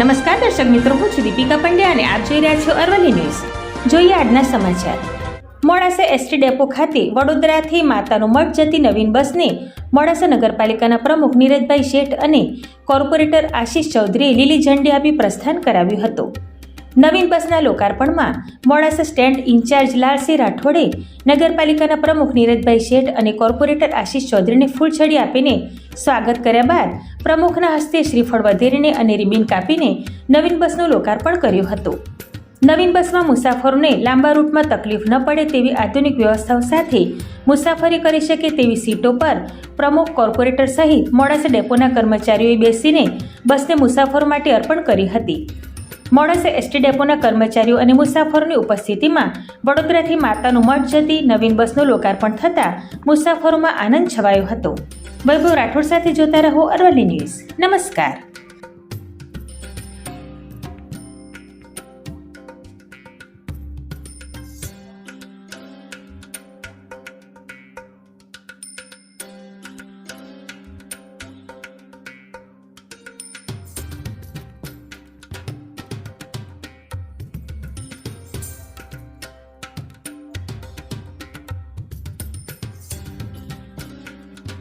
નમસ્કાર દર્શક મિત્રો, હું છું દીપિકા પંડ્યા અને આપ જોઈ રહ્યા છો અરવલ્લી ન્યૂઝ. જોઈએ આજના સમાચાર. મોડાસા એસટી ડેપો ખાતે વડોદરાથી માતાનો મઠ જતી નવીન બસને મોડાસા નગરપાલિકાના પ્રમુખ નીરજભાઈ શેઠ અને કોર્પોરેટર આશીષ ચૌધરીએ લીલી ઝંડી આપી પ્રસ્થાન કરાવ્યું હતું. નવીન બસના લોકાર્પણમાં મોડાસા સ્ટેન્ડ ઇન્ચાર્જ લાલસિંહ રાઠોડે નગરપાલિકાના પ્રમુખ નીરજભાઈ શેઠ અને કોર્પોરેટર આશીષ ચૌધરીને ફૂલછડી આપીને સ્વાગત કર્યા બાદ પ્રમુખના હસ્તે શ્રીફળ વધેરીને અને રિબિન કાપીને નવીન બસનું લોકાર્પણ કર્યું હતું. નવીન બસમાં મુસાફરોને લાંબા રૂટમાં તકલીફ ન પડે તેવી આધુનિક વ્યવસ્થાઓ સાથે મુસાફરી કરી શકે તેવી સીટો પર પ્રમુખ, કોર્પોરેટર સહિત મોડાસા ડેપોના કર્મચારીઓએ બેસીને બસને મુસાફરો માટે અર્પણ કરી હતી. મોડાસા એસટી ડેપોના કર્મચારીઓ અને મુસાફરોની ઉપસ્થિતિમાં વડોદરાથી માતાનું મઠ જતી નવીન બસનું લોકાર્પણ થતાં મુસાફરોમાં આનંદ છવાયો હતો. વૈભવ રાઠોડ સાથે જોતા રહો અરવલ્લી ન્યૂઝ. નમસ્કાર.